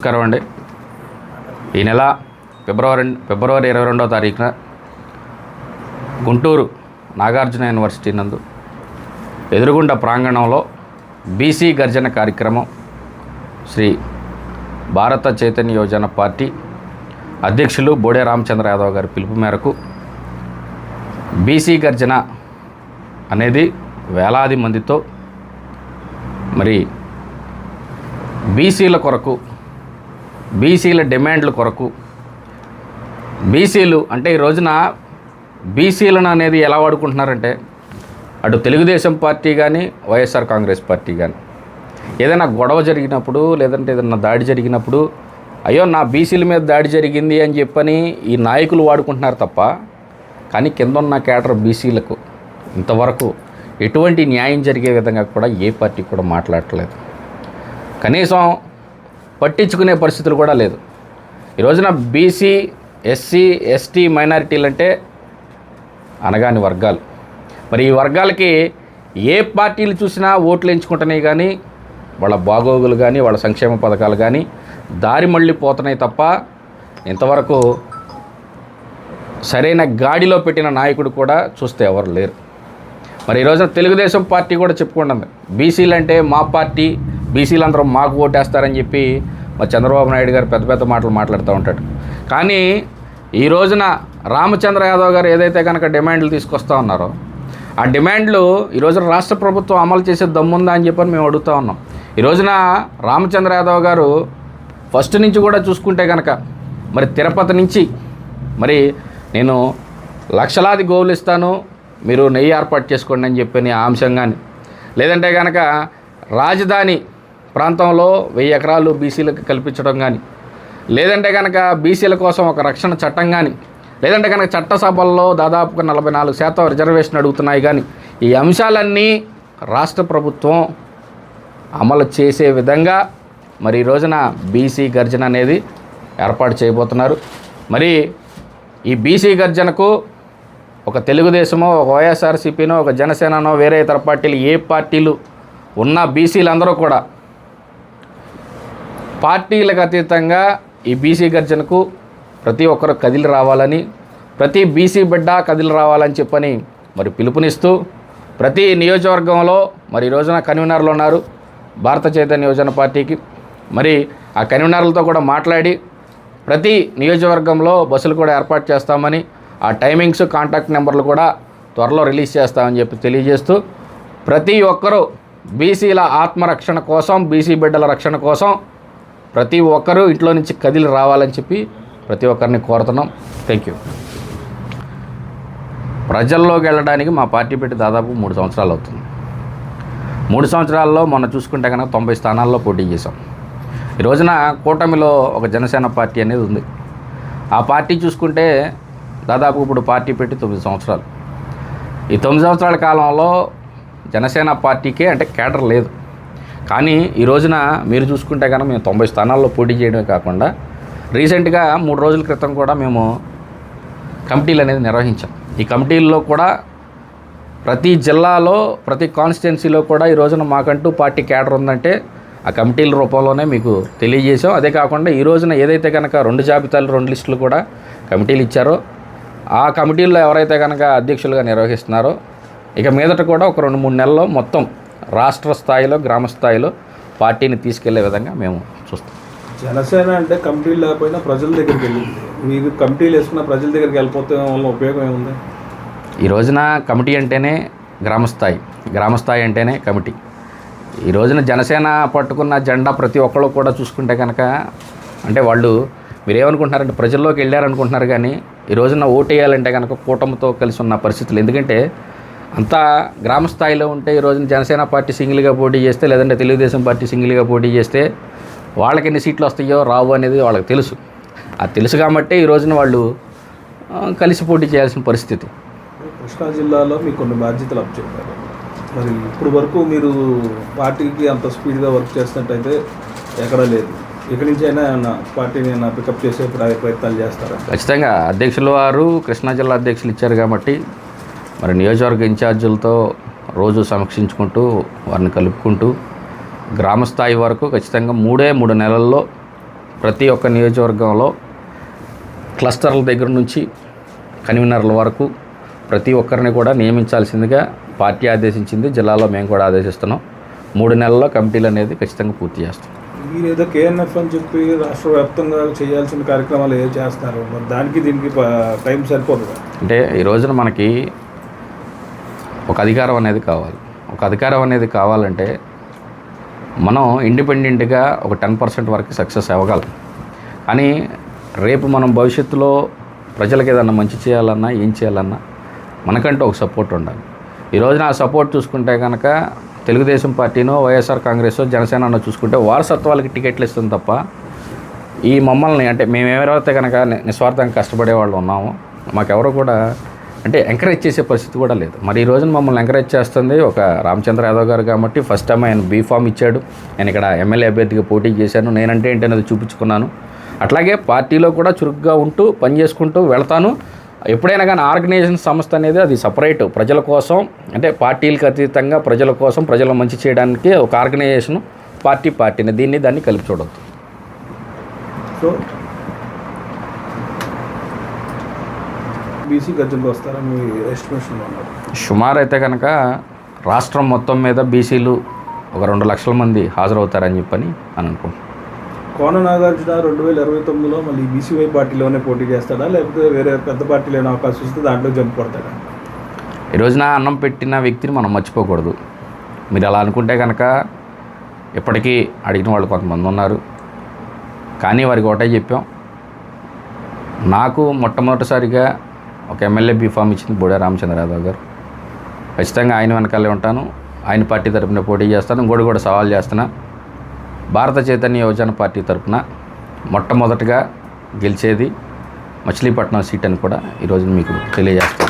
నమస్కారం అండి. ఈ నెల ఫిబ్రవరి ఫిబ్రవరి ఇరవై రెండవ తారీఖున గుంటూరు నాగార్జున యూనివర్సిటీ నందు ఎదురుగుండ ప్రాంగణంలో బీసీ గర్జన కార్యక్రమం శ్రీ భారత చైతన్య యోజన పార్టీ అధ్యక్షులు బోడే రామచంద్ర యాదవ్ గారి పిలుపు మేరకు బీసీ గర్జన అనేది వేలాది మందితో మరి బీసీల కొరకు బీసీల డిమాండ్ల కొరకు బీసీలు అంటే ఈ రోజున బీసీలను అనేది ఎలా వాడుకుంటున్నారంటే అటు తెలుగుదేశం పార్టీ కానీ వైఎస్ఆర్ కాంగ్రెస్ పార్టీ కానీ ఏదైనా గొడవ జరిగినప్పుడు లేదంటే ఏదైనా దాడి జరిగినప్పుడు అయ్యో నా బీసీల మీద దాడి జరిగింది అని చెప్పని ఈ నాయకులు వాడుకుంటున్నారు తప్ప కానీ కింద ఉన్న కేటర్ బీసీలకు ఇంతవరకు ఎటువంటి న్యాయం జరిగే విధంగా కూడా ఏ పార్టీ కూడా మాట్లాడట్లేదు. కనీసం పట్టించుకునే పరిస్థితులు కూడా లేదు. ఈ రోజున బీసీ ఎస్సీ ఎస్టీ మైనారిటీలు అంటే అనగాని వర్గాలు. మరి ఈ వర్గాలకి ఏ పార్టీలు చూసినా ఓట్లు ఎంచుకుంటున్నాయి కానీ వాళ్ళ బాగోగులు కానీ వాళ్ళ సంక్షేమ పథకాలు కానీ దారి మళ్ళీ పోతున్నాయి తప్ప ఇంతవరకు సరైన గాడిలో పెట్టిన నాయకుడు కూడా చూస్తే ఎవరు లేరు. మరి ఈ రోజున తెలుగుదేశం పార్టీ కూడా చెప్పుకుంటుంది బీసీలు అంటే మా పార్టీ బీసీలు అందరూ మాకు ఓటేస్తారని చెప్పి మా చంద్రబాబు నాయుడు గారు పెద్ద పెద్ద మాటలు మాట్లాడుతూ ఉంటాడు. కానీ ఈ రోజున రామచంద్ర యాదవ్ గారు ఏదైతే కనుక డిమాండ్లు తీసుకొస్తా ఉన్నారో ఆ డిమాండ్లు ఈ రోజున రాష్ట్ర ప్రభుత్వం అమలు చేసే దమ్ముందా అని చెప్పని మేము అడుగుతా ఉన్నాం. ఈ రోజున రామచంద్ర యాదవ్ గారు ఫస్ట్ నుంచి కూడా చూసుకుంటే కనుక మరి తిరుపతి నుంచి మరి నేను లక్షలాది గోవులు ఇస్తాను మీరు నెయ్యి ఏర్పాటు చేసుకోండి అని చెప్పని ఆంశంగాని అంశం కానీ లేదంటే కనుక రాజధాని ప్రాంతంలో వెయ్యి ఎకరాలు బీసీలకు కల్పించడం కానీ లేదంటే కనుక బీసీల కోసం ఒక రక్షణ చట్టం కానీ లేదంటే కనుక చట్టసభల్లో దాదాపుగా నలభై నాలుగు శాతం రిజర్వేషన్ అడుగుతున్నాయి కానీ ఈ అంశాలన్నీ రాష్ట్ర ప్రభుత్వం అమలు చేసే విధంగా మరి ఈ రోజున బీసీ గర్జన అనేది ఏర్పాటు చేయబోతున్నారు. మరి ఈ బీసీ గర్జనకు ఒక తెలుగుదేశమో ఒక వైఎస్ఆర్సీపీనో ఒక జనసేననో వేరే ఇతర పార్టీలు ఏ పార్టీలు ఉన్న బీసీలందరూ కూడా పార్టీలకు అతీతంగా ఈ బీసీ గర్జనకు ప్రతి ఒక్కరు కదిలి రావాలని ప్రతి బీసీ బిడ్డ కదిలి రావాలని చెప్పని మరి పిలుపునిస్తూ ప్రతి నియోజకవర్గంలో మరి ఈ రోజున కన్వీనర్లు ఉన్నారు భారత చైతన్య యోజన పార్టీకి. మరి ఆ కన్వీనర్లతో కూడా మాట్లాడి ప్రతి నియోజకవర్గంలో బస్సులు కూడా ఏర్పాటు చేస్తామని ఆ టైమింగ్స్ కాంటాక్ట్ నెంబర్లు కూడా త్వరలో రిలీజ్ చేస్తామని చెప్పి తెలియజేస్తూ ప్రతి ఒక్కరూ బీసీల ఆత్మరక్షణ కోసం బీసీ బిడ్డల రక్షణ కోసం ప్రతి ఒక్కరూ ఇంట్లో నుంచి కదిలి రావాలని చెప్పి ప్రతి ఒక్కరిని కోరుతున్నాం. థ్యాంక్ యూ ప్రజల్లోకి వెళ్ళడానికి మా పార్టీ పెట్టి దాదాపు మూడు సంవత్సరాలు అవుతుంది. మూడు సంవత్సరాల్లో మొన్న చూసుకుంటే కనుక తొంభై స్థానాల్లో పోటీ చేశాం. ఈ రోజున కూటమిలో ఒక జనసేన పార్టీ అనేది ఉంది. ఆ పార్టీ చూసుకుంటే దాదాపు ఇప్పుడు పార్టీ పెట్టి తొమ్మిది సంవత్సరాలు. ఈ తొమ్మిది సంవత్సరాల కాలంలో జనసేన పార్టీకే అంటే కేటర్ లేదు. కానీ ఈ రోజున మీరు చూసుకుంటే కనుక మేము తొంభై స్థానాల్లో పోటీ చేయడమే కాకుండా రీసెంట్గా మూడు రోజుల క్రితం కూడా మేము కమిటీలు అనేది నిర్వహించాం. ఈ కమిటీల్లో కూడా ప్రతి జిల్లాలో ప్రతి కాన్స్టిట్యున్సీలో కూడా ఈ రోజున మాకంటూ పార్టీ క్యాడర్ ఉందంటే ఆ కమిటీల రూపంలోనే మీకు తెలియజేసాం అదే కాకుండా ఈ రోజున ఏదైతే కనుక రెండు జాబితాలు రెండు లిస్టులు కూడా కమిటీలు ఇచ్చారో ఆ కమిటీల్లో ఎవరైతే కనుక అధ్యక్షులుగా నిర్వహిస్తున్నారో ఇక మీదట కూడా ఒక రెండు మూడు నెలల్లో మొత్తం రాష్ట్ర స్థాయిలో గ్రామ స్థాయిలో పార్టీని తీసుకెళ్ళే విధంగా మేము చూస్తాం. జనసేన అంటే కమిటీలు లేకపోయినా ప్రజల దగ్గరికి వెళ్ళింది మీరు కమిటీలు వేసుకున్న ప్రజల దగ్గరికి వెళ్ళిపోతే వల్ల ఉపయోగం ఏముంది? ఈ రోజున కమిటీ అంటేనే గ్రామస్థాయి గ్రామస్థాయి అంటేనే కమిటీ. ఈ రోజున జనసేన పట్టుకున్న జెండా ప్రతి ఒక్కళ్ళు కూడా చూసుకుంటే కనుక అంటే వాళ్ళు మీరు ఏమనుకుంటున్నారంటే ప్రజల్లోకి వెళ్ళారనుకుంటున్నారు కానీ ఈ రోజున ఓటేయాలంటే కనుక కూటమితో కలిసి ఉన్న పరిస్థితులు. ఎందుకంటే అంతా గ్రామ స్థాయిలో ఉంటే ఈ రోజున జనసేన పార్టీ సింగిల్గా పోటీ చేస్తే లేదంటే తెలుగుదేశం పార్టీ సింగిల్గా పోటీ చేస్తే వాళ్ళకి ఎన్ని సీట్లు వస్తాయో రావు అనేది వాళ్ళకి తెలుసు. అది తెలుసు కాబట్టి ఈ రోజున వాళ్ళు కలిసి పోటీ చేయాల్సిన పరిస్థితి. కృష్ణా జిల్లాలో మీకు కొన్ని బాధ్యతలు అప్పచెప్పారు. మరి ఇప్పుడు వరకు మీరు పార్టీకి అంత స్పీడ్గా వర్క్ చేస్తున్నట్టయితే ఎక్కడా లేదు. ఇక్కడి నుంచి అయినా ఏమన్నా పార్టీని పికప్ చేసే ప్ర- ప్రయత్నాలు చేస్తారా? ఖచ్చితంగా అధ్యక్షుల వారు కృష్ణా జిల్లా అధ్యక్షులు ఇచ్చారు కాబట్టి మరి నియోజకవర్గ ఇన్ఛార్జీలతో రోజు సమీక్షించుకుంటూ వారిని కలుపుకుంటూ గ్రామ స్థాయి వరకు ఖచ్చితంగా మూడే మూడు నెలల్లో ప్రతి ఒక్క నియోజకవర్గంలో క్లస్టర్ల దగ్గర నుంచి కన్వీనర్ల వరకు ప్రతి ఒక్కరిని కూడా నియమించాల్సిందిగా పార్టీ ఆదేశించింది జిల్లాలో మేము కూడా ఆదేశిస్తున్నాం. మూడు నెలల్లో కమిటీలు అనేది ఖచ్చితంగా పూర్తి చేస్తాం. మీరు ఏదో కేఎన్ఎఫ్ అని చెప్పి రాష్ట్ర వ్యాప్తంగా చేయాల్సిన కార్యక్రమాలు ఏ చేస్తారు? దానికి దీనికి టైం సరిపోతుంది? అంటే ఈ రోజున మనకి ఒక అధికారం అనేది కావాలి. ఒక అధికారం అనేది కావాలంటే మనం ఇండిపెండెంట్గా ఒక టెన్ పర్సెంట్ వరకు సక్సెస్ అవ్వగలం. కానీ రేపు మనం భవిష్యత్తులో ప్రజలకు ఏదన్నా మంచి చేయాలన్నా ఏం చేయాలన్నా మనకంటూ ఒక సపోర్ట్ ఉండాలి. ఈ రోజున ఆ సపోర్ట్ చూసుకుంటే కనుక తెలుగుదేశం పార్టీనో వైఎస్ఆర్ కాంగ్రెస్ జనసేననో చూసుకుంటే వారసత్వాలకి టికెట్లు ఇస్తుంది తప్ప ఈ మమ్మల్ని అంటే మేము ఎవరైతే కనుక నిస్వార్థంగా కష్టపడే వాళ్ళు ఉన్నామో మాకెవరు కూడా అంటే ఎంకరేజ్ చేసే పరిస్థితి కూడా లేదు. మరి ఈ రోజున మమ్మల్ని ఎంకరేజ్ చేస్తుంది ఒక రామచంద్ర యాదవ్ గారు కాబట్టి ఫస్ట్ టైం ఆయన బీ ఫామ్ ఇచ్చాడు. నేను ఇక్కడ ఎమ్మెల్యే అభ్యర్థిగా పోటీ చేశాను. నేనంటే ఏంటి అనేది చూపించుకున్నాను. అట్లాగే పార్టీలో కూడా చురుగ్గా ఉంటూ పని చేసుకుంటూ వెళ్తాను. ఎప్పుడైనా కానీ ఆర్గనైజేషన్ సంస్థ అనేది అది సపరేట్ ప్రజల కోసం అంటే పార్టీలకు అతీతంగా ప్రజల కోసం ప్రజల మంచి చేయడానికి ఒక ఆర్గనైజేషన్ పార్టీ పార్టీని. దీన్ని దాన్ని కలిపి చూడవద్దు సో బీసీ గర్జనకు వస్తారని ఎస్టిమేషన్లో ఉన్నారు. సుమారు అయితే కనుక రాష్ట్రం మొత్తం మీద బీసీలు ఒక రెండు లక్షల మంది హాజరవుతారని చెప్పని అని అనుకుంటున్నాను కోన నాగార్జున రెండు వేల ఇరవై తొమ్మిదిలో మళ్ళీ బీసీవై పార్టీలోనే పోటీ చేస్తాడా? లేకపోతే వేరే పెద్ద పార్టీలో ఏమైనా అవకాశం ఇస్తే దాంట్లో జంప్ కొడతాడా? ఈ రోజున అన్నం పెట్టిన వ్యక్తిని మనం మర్చిపోకూడదు. మీరు అలా అనుకుంటే కనుక ఇప్పటికీ అడిగిన వాళ్ళు కొంతమంది ఉన్నారు. కానీ వారికి ఒకటే చెప్పాం. నాకు మొట్టమొదటిసారిగా ఒక ఎమ్మెల్యే బీఫామ్ ఇచ్చింది బోడే రామచంద్ర గారు. ఖచ్చితంగా ఆయన వెనకాలే ఉంటాను. ఆయన పార్టీ తరఫున పోటీ చేస్తాను. ఇంకోటి కూడా సవాల్ చేస్తున్నా. భారత చైతన్య యువజన పార్టీ తరపున మొట్టమొదటిగా గెలిచేది మచిలీపట్నం సీట్ అని కూడా ఈరోజు మీకు తెలియజేస్తాను.